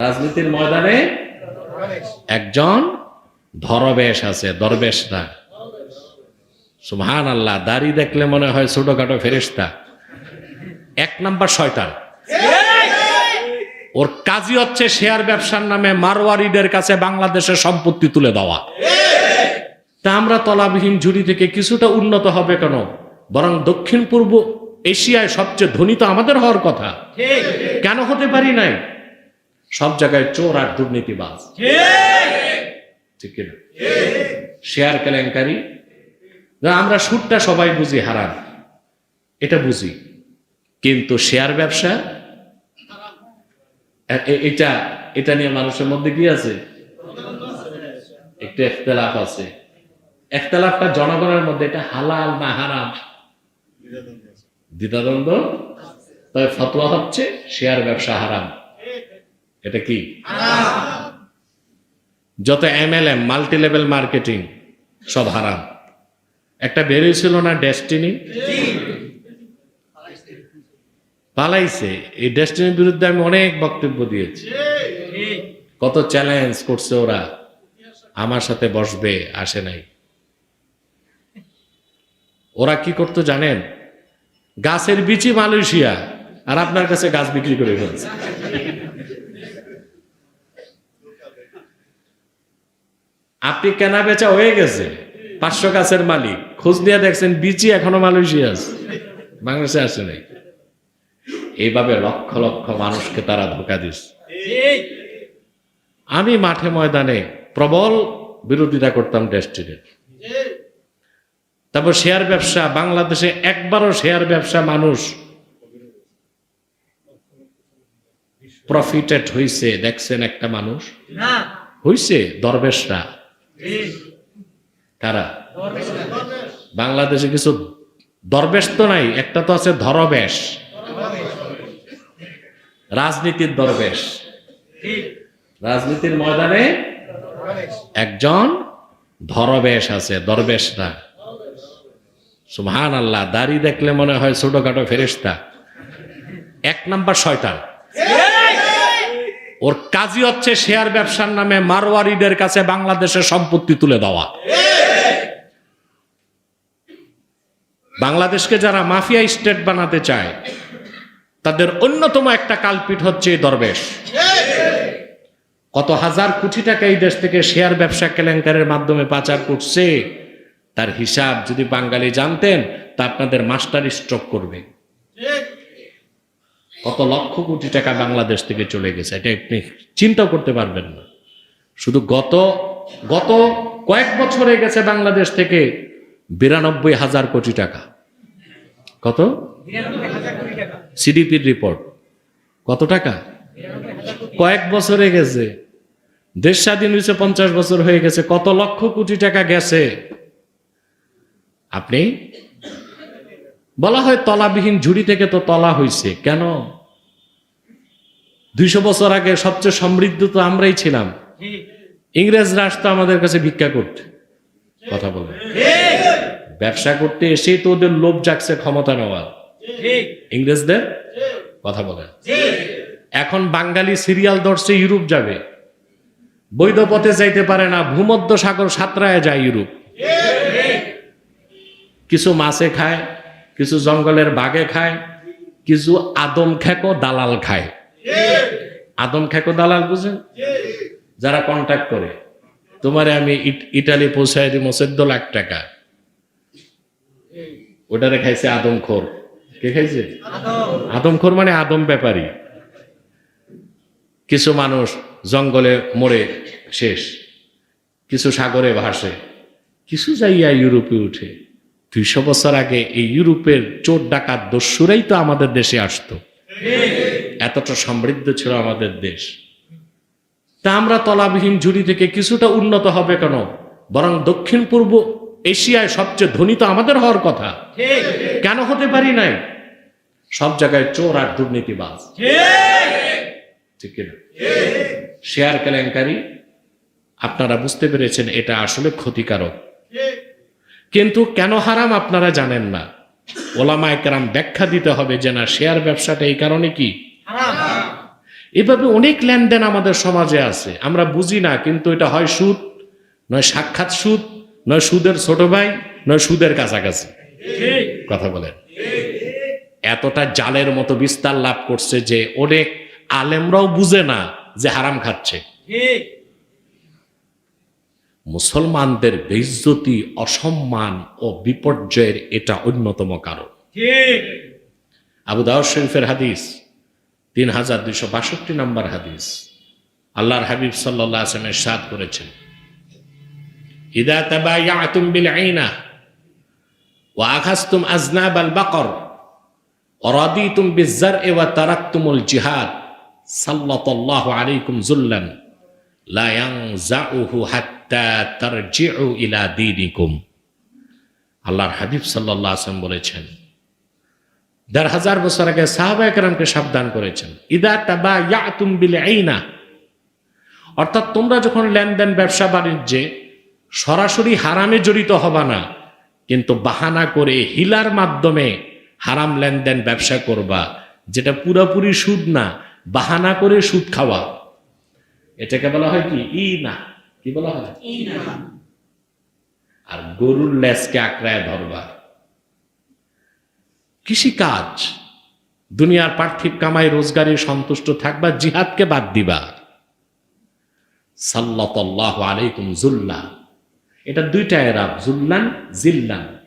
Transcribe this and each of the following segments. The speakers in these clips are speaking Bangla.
রাজনীতির ময়দানে একজন ধরবেশ আছে দরবেশ না সুহান আল্লাহ দাড়ি দেখলে মনে হয় ছোটখাটো ফেরিস্তা এক নাম্বার শয়তান। ওর কাজই হচ্ছে শেয়ার ব্যবসার নামে মারোয়ারিদের কাছে বাংলাদেশের সম্পত্তি তুলে দেওয়া। তা আমরা তলাবিহীন ঝুড়ি থেকে কিছুটা উন্নত হবে কেন? বরং দক্ষিণ পূর্ব এশিয়ায় সবচেয়ে ধনী তো আমাদের হওয়ার কথা। কেন হতে পারি নাই? সব জায়গায় চোর আর দুর্নীতিবাজ। ঠিক কিনা শেয়ার কেলেঙ্কারি? আমরা সুদটা সবাই বুঝি হারাম এটা বুঝি। কিন্তু শেয়ার ব্যবসা? এটা এটা নিয়ে মানুষের মধ্যে কি আছে? একটু একতলাফ আছে। একতলাফটা জনগণের মধ্যে এটা হালাল না হারাম? দ্বিধাদ্বন্দ্ব তবে ফতোয়া হচ্ছে, শেয়ার ব্যবসা হারাম। এটা কি? যত এমএলএম মাল্টি লেভেল মার্কেটিং সব হারাম। একটা বেরিয়েছিল না ডেস্টিনি পালাইছে। এই ডেস্টিনির বিরুদ্ধে আমি অনেক বক্তব্য দিয়েছি। কত চ্যালেঞ্জ করছে ওরা। আমার সাথে বসবে, আসে নাই। ওরা কি করতো জানেন? গাছের বিচি মালয়েশিয়া, আর আপনার কাছে গাছ বিক্রি করে ফেলছে। আপনি কেনা বেচা হয়ে গেছে। পাঁচশো গাছের মালিক। খোঁজ নিয়ে দেখছেন বিচি এখনও মালয়েশিয়া আছে। বাংলাদেশে আসে নাই। এইভাবে লক্ষ লক্ষ মানুষকে তারা ধোকা দিচ্ছে আমি মাঠে ময়দানে প্রবল বিরোধিতা করতাম ডেস্টিনের তারপর শেয়ার ব্যবসা বাংলাদেশে একবারও শেয়ার ব্যবসা মানুষ প্রফিটেড হইছে দেখছেন একটা মানুষ। হইছে দরবেশরা। কারা? বাংলাদেশে কিছু দরবেশ তো নাই, একটা তো আছে ধরবেশ। রাজনীতির দরবেশ। রাজনীতির ময়দানে একজন ধরবেশ আছে দরবেশ না সুহান আল্লাহ দাড়ি দেখলে মনে হয় ছোটখাটো ফেরিস্তা এক নাম্বার শয়তান। ওর কাজই হচ্ছে শেয়ার ব্যবসার নামে মারোয়ারিদের কাছে বাংলাদেশের সম্পত্তি তুলে দেওয়া। বাংলাদেশকে যারা মাফিয়া স্টেট বানাতে চায়, তাদের অন্যতম একটা কালপিট হচ্ছে এই দরবেশ। কত হাজার কোটি টাকা এই দেশ থেকে শেয়ার ব্যবসা কেলেঙ্কারের মাধ্যমে পাচার করছে, তার হিসাব যদি বাঙালি জানতেন, তা আপনাদের মাস্টার স্ট্রোক করবে। কত লক্ষ কোটি টাকা বাংলাদেশ থেকে চলে গেছে, এটা আপনি চিন্তা করতে পারবেন না। শুধু গত গত কয়েক বছরে গেছে বাংলাদেশ থেকে বিরানব্বই হাজার কোটি টাকা। কত? সিডিপির রিপোর্ট কত টাকা? কয়েক বছরে গেছে। দেশ স্বাধীন হয়েছে পঞ্চাশ বছর হয়ে গেছে, কত লক্ষ কোটি টাকা গেছে? আপনি, বলা হয় তলাবিহীন ঝুড়ি থেকে তো তলা হইছে, কেন? দুইশো বছর আগে সবচেয়ে সমৃদ্ধ তো আমরাই ছিলাম। ইংরেজরা আসতো আমাদের কাছে ভিক্ষা করতে। কথা বলে। ব্যবসা করতে এসেই তো ওদের লোভ জাগছে ক্ষমতা নেওয়ার। ইংরেজদের? কথা বলেন এখন বাঙালি সিরিয়াল দর্শে ইউরোপ যাবে। বৈধ পথে যাইতে পারে না ভূমধ্য সাগর সাঁতরায় যায় ইউরোপ। কিছু মাছে খায় কিছু জঙ্গলের বাঘে খায় কিছু আদম খেকো দালাল খায়। আদম খেকো দালাল বুঝেন যারা কন্ট্যাক্ট করে। তোমারে আমি ইট- ইটালি পৌঁছায় দিব, চোদ্দ লাখ টাকা। ওটারে খাইছে আদমখোর কে খাইছে? আদমখোর মানে আদম ব্যাপারী। কিছু মানুষ জঙ্গলে মরে শেষ। কিছু সাগরে ভাসে। কিছু যাইয়া ইউরোপে উঠে। দুইশো বছর আগে এই ইউরোপের চোর ডাকাত দস্যুরাই তো আমাদের দেশে আসতো। এতটা সমৃদ্ধ ছিল আমাদের দেশ। তা আমরা তলাবিহীন ঝুড়ি থেকে কিছুটা উন্নত হবে কেন? বরং দক্ষিণ পূর্ব এশিয়ায় সবচেয়ে ধনী তো আমাদের হওয়ার কথা। কেন হতে পারি নাই? সব জায়গায় চোর আর দুর্নীতিবাজ। ঠিক। কিনা শেয়ার কেলেঙ্কারি আপনারা বুঝতে পেরেছেন এটা আসলে ক্ষতিকারক। কিন্তু কেন হারাম আপনারা জানেন না? ওলামায় কেরাম ব্যাখ্যা দিতে হবে যে না শেয়ার ব্যবসাটা এই কারণে কি? এভাবে অনেক লেনদেন আমাদের সমাজে আছে। আমরা বুঝি না কিন্তু এটা হয় সুদ নয় সাক্ষাৎ সুদ নয় সুদের ছোট ভাই নয় সুদের কাছাকাছি। কথা বলেন। এতটা জালের মতো বিস্তার লাভ করছে যে অনেক আলেমরাও বুঝে না যে হারাম খাচ্ছে। মুসলমানদের বেইজ্জতি অসম্মান ও বিপর্যয়ের এটা অন্যতম কারণ। আবু দাউদ শরীফের হাদিস তিন হাজার দুইশো বাষট্টি নম্বর হাদিস। আল্লাহর হাবিব সাল্লাহ আসলামের সাদ করেছেন। ইদা তাবায়াতুম বিল আইনা ওয়া আখাস্তুম আজনাব আল বাকর অরাদিতুম বিজ্জার ওয়া তারাকতুমুল জিহাদ, সাল্লাল্লাহু আলাইকুম জুল্লান লা ইয়ানজাউহু হাত্তা তারজিউ ইলা দীনিকুম। আল্লাহর হাবিব সাল্লাল্লাহু আলাইহি বলেছেন দেড় হাজার বছর আগে সাহাবা একরামকে সাবধান করেছেন। ইদা তাবা ইয়াতুম বিল আইনা। অর্থাৎ তোমরা যখন লেনদেন ব্যবসা বাণিজ্যে সরাসরি হারামে জড়িত হবা না কিন্তু বাহানা করে হিলার মাধ্যমে হারাম লেনদেন ব্যবসা করবা যেটা পুরোপুরি সুদ না বাহানা করে সুদ খাওয়া। এটাকে বলা হয় কি? ই না কি বলা হয়? আর গরুর লেজকে আঁকড়ায় ধরবা। কৃষিকাজ, দুনিয়ার পার্থিব কামাই, রোজগারে সন্তুষ্ট থাকবা, জিহাদকে বাদ দিবা। সাল্লাহ আলাইকুম জুল্লা। এটা দুইটা এরাব, জুল্লান, জিল্লান।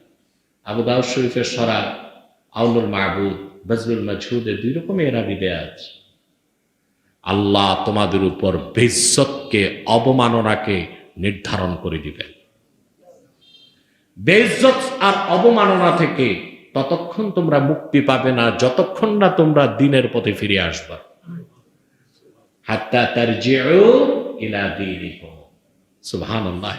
আবু দাউদ শরীফের সরা আউনুল মাহবুদ বজলুল মজহুদের দুই রকম এরাবি দেয়া আছে। আল্লাহ তোমাদের উপর বেজ্জতকে অবমাননাকে নির্ধারণ করে দিবেন। বেজ্জত আর অবমাননা থেকে ততক্ষণ তোমরা মুক্তি পাবে না, যতক্ষণ না তোমরা দিনের পথে ফিরে আসবা। হাত্তা তার ইলা দীনিকুম। সুবহানাল্লাহ।